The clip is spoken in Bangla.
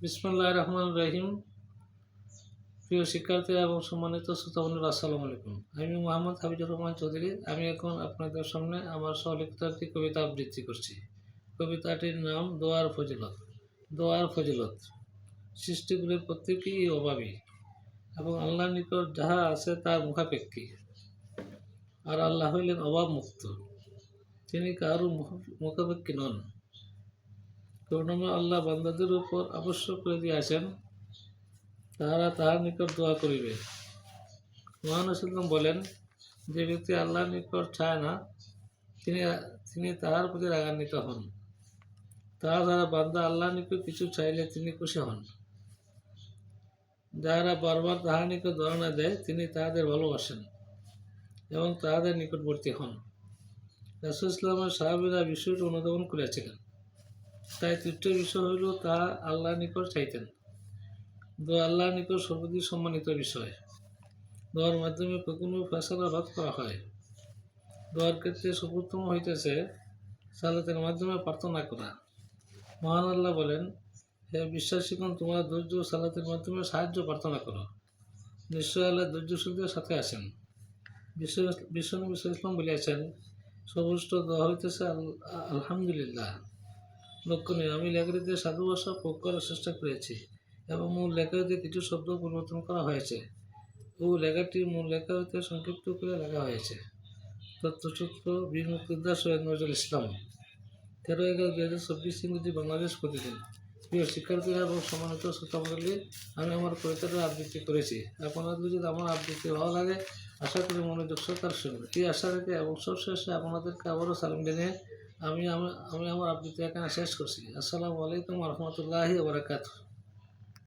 বিসমুল্লাহ রহমান রহিম। প্রিয় শিক্ষার্থী এবং সম্মানিত শ্রোতাবন্ধুরা আসসালামু আলাইকুম। আমি মোহাম্মদ হাবিজুর রহমান চৌধুরী। আমি এখন আপনাদের সামনে আমার স্বলিখিত একটি কবিতা আবৃত্তি করছি। কবিতাটির নাম দোয়ার ফজিলত। দোয়ার ফজিলত। সৃষ্টিগুলির প্রত্যেকেই অভাবী এবং আল্লাহর নিকট যাহা আছে তার মুখাপেক্ষী। আর আল্লাহ হইলেন অভাব মুক্ত তিনি কারও মুখ- মুখাপেক্ষী নন। করুণাময় আল্লাহ বান্দাদের উপর আবশ্যক করে দিয়েছেন তাহারা তাহার নিকট দোয়া করিবে। মহানসুল্লাম বলেন, যে ব্যক্তি আল্লাহর নিকট চায় না, তিনি তিনি তাহার প্রতি রাগান্বিত হন। তাহার দ্বারা বান্দা আল্লাহর নিকট কিছু চাইলে তিনি খুশি হন। যাহারা বারবার তাহার নিকট ধারণা দেয়, তিনি তাহাদের ভালোবাসেন এবং তাহাদের নিকটবর্তী হন। রাসুল ইসলামের সাহাবিরা বিষয়টি অনুধাবন করিয়াছিলেন। তাই তৃতীয় বিষয় হইল তাহা আল্লাহর নিকট চাইতেন। দোয়া আল্লাহর নিকট সর্বাধিক সম্মানিত বিষয়। দোয়ার মাধ্যমে কোনো ফেসলা রদ করা হয়। দোয়ার ক্ষেত্রে সর্বোত্তম হইতেছে সালাতের মাধ্যমে প্রার্থনা করা। মহান আল্লাহ বলেন, হে বিশ্বাসীগণ, তোমরা ধৈর্য সালাতের মাধ্যমে সাহায্য প্রার্থনা করো। নিশ্চয় আল্লাহ ধৈর্যশীলদের সাথে আসেন বিশ্ব বিশ্বনবী ইসলাম বলিয়াছেন, সর্বোচ্চ দোয়া হইতেছে আল- আলহামদুলিল্লাহ। লক্ষণীয় আমি লেখাটিতে সাধু ভাষা প্রয়োগ করার চেষ্টা করেছি এবং মূল লেখাটিতে কিছু শব্দ পরিবর্তন করা হয়েছে। ও লেখাটি মূল লেখা সংক্ষিপ্ত করে লেখা হয়েছে। তথ্যসূত্র বীর মুক্তিদ্দার সৈয়দ নজরুল ইসলাম। তেরো এগারো দুই হাজার চব্বিশ ইংরেজি বাংলাদেশ প্রতিদিন। প্রিয় শিক্ষার্থীরা এবং সম্মানিত শ্রোতামণ্ডলী, আমি আমার কবিতাটা আবৃত্তি করেছি। আপনাদের যদি আমার আবৃত্তি ভালো লাগে, আশা করি মনোযোগ সরকার শুনবে এই আশা রেখে এবং সবশেষে আপনাদেরকে আবারও সালাম জানিয়ে আমি আমি আমি আমার আবৃত্তি এখানে শেষ করছি। আসসালামু আলাইকুম রহমতুল্লাহি ওবরাকাতুহ